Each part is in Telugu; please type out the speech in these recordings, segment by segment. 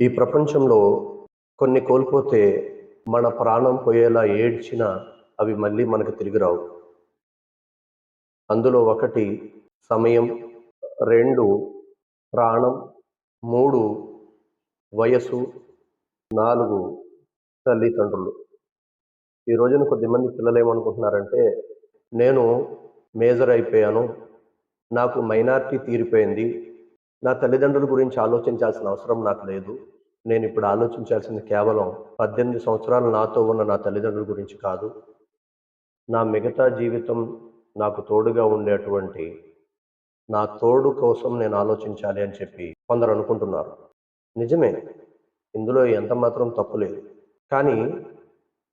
ఈ ప్రపంచంలో కొన్ని కోల్పోతే మన ప్రాణం పోయేలా ఏడ్చినా అవి మళ్ళీ మనకు తిరిగి రావు. అందులో ఒకటి సమయం రెండు ప్రాణం మూడు వయసు నాలుగు తల్లిదండ్రులు. ఈ రోజున కొద్దిమంది పిల్లలు ఏమనుకుంటున్నారంటే నేను మేజర్ అయిపోయాను నాకు మైనారిటీ తీరిపోయింది నా తల్లిదండ్రుల గురించి ఆలోచించాల్సిన అవసరం నాకు లేదు. నేను ఇప్పుడు ఆలోచించాల్సింది కేవలం పద్దెనిమిది సంవత్సరాలు నాతో ఉన్న నా తల్లిదండ్రుల గురించి కాదు. నా మిగతా జీవితం నాకు తోడుగా ఉండేటువంటి నా తోడు కోసం నేను ఆలోచించాలి అని చెప్పి కొందరు అనుకుంటున్నారు. నిజమే ఇందులో ఎంత మాత్రం తప్పు లేదు. కానీ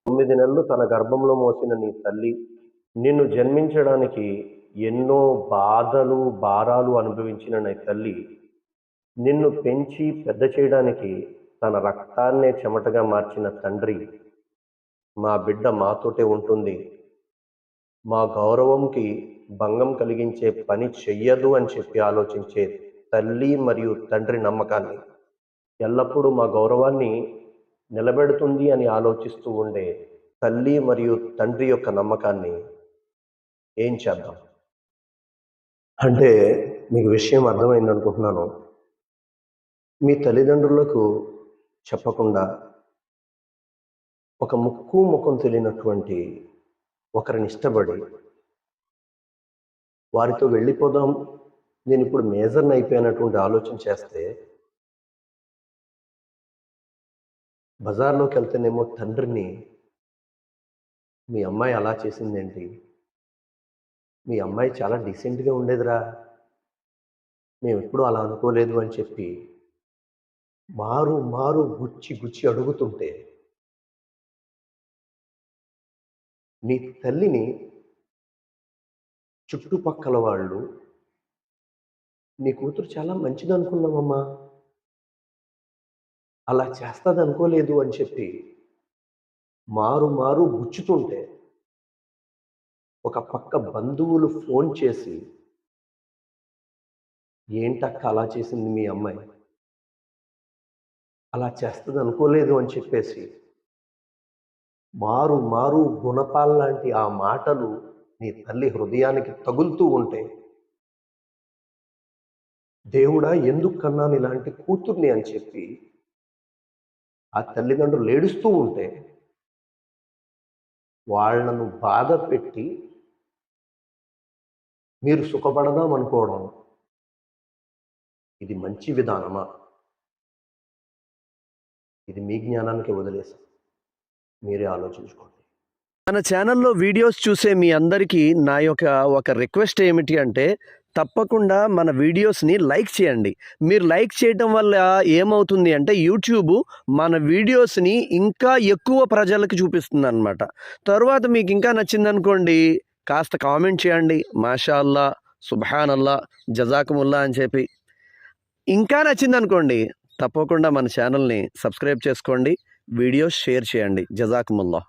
తొమ్మిది నెలలు తన గర్భంలో మోసిన నీ తల్లి నిన్ను జన్మించడానికి ఎన్నో బాధలు భారాలు అనుభవించిన నీ తల్లి నిన్ను పెంచి పెద్ద చేయడానికి తన రక్తాన్నే చెమటగా మార్చిన తండ్రి మా బిడ్డ మాతోటే ఉంటుంది. మా గౌరవంకి భంగం కలిగించే పని చెయ్యదు అని చెప్పి ఆలోచించే తల్లి మరియు తండ్రి నమ్మకాన్ని ఎల్లప్పుడూ మా గౌరవాన్ని నిలబెడుతుంది అని ఆలోచిస్తూ ఉండే తల్లి మరియు తండ్రి యొక్క నమ్మకాన్ని ఏం చేద్దాం? అంటే మీకు విషయం అర్థమైంది అనుకుంటున్నాను. మీ తల్లిదండ్రులకు చెప్పకుండా ఒక ముక్కు ముఖం తెలియనటువంటి ఒకరిని ఇష్టపడి వారితో వెళ్ళిపోదాం నేను ఇప్పుడు మేజర్ని అయిపోయినటువంటి ఆలోచన చేస్తే బజార్లోకి వెళ్తేనేమో తండ్రిని మీ అమ్మాయి అలా చేసిందేంటి? మీ అమ్మాయి చాలా డీసెంట్గా ఉండేదిరా. మేము ఎప్పుడూ అలా అనుకోలేదు అని చెప్పి మారు మారు గుచ్చి గుచ్చి అడుగుతుంటే నీ తల్లిని చుట్టుపక్కల వాళ్ళు నీ కూతురు చాలా మంచిది అనుకున్నామమ్మా అలా చేస్తుంది అనుకోలేదు అని చెప్పి మారు మారు గుచ్చుతుంటే ఒక పక్క బంధువులు ఫోన్ చేసి ఏంటక్క అలా చేసింది మీ అమ్మాయి? అలా చేస్తుంది అనుకోలేదు అని చెప్పేసి మారు మారు గుణపాల్ లాంటి ఆ మాటలు నీ తల్లి హృదయానికి తగులుతూ ఉంటే దేవుడా ఎందుకు కన్నాను ఇలాంటి కూతుర్ని అని చెప్పి ఆ తల్లిదండ్రులు ఏడుస్తూ ఉంటే వాళ్ళను బాధ పెట్టి మీరు సుఖపడదాం అనుకోవడం ఇది మంచి విధానమా? ఇది మీ జ్ఞానానికి వదిలేసాం మీరే ఆలోచించుకోండి. మన ఛానల్లో వీడియోస్ చూసే మీ అందరికీ నా యొక్క ఒక రిక్వెస్ట్ ఏమిటి అంటే తప్పకుండా మన వీడియోస్ని లైక్ చేయండి. మీరు లైక్ చేయటం వల్ల ఏమవుతుంది అంటే యూట్యూబ్ మన వీడియోస్ని ఇంకా ఎక్కువ ప్రజలకు చూపిస్తుంది అనమాట తర్వాత మీకు ఇంకా నచ్చిందనుకోండి కాస్త కామెంట్ చేయండి. మాషా అల్లా సుబ్హాన్ అల్లా జజాకుముల్లా అని చెప్పి. ఇంకా నచ్చిందనుకోండి తప్పకుండా మన ఛానల్ని సబ్స్క్రైబ్ చేసుకోండి. వీడియోస్ షేర్ చేయండి. జజాకుముల్లా.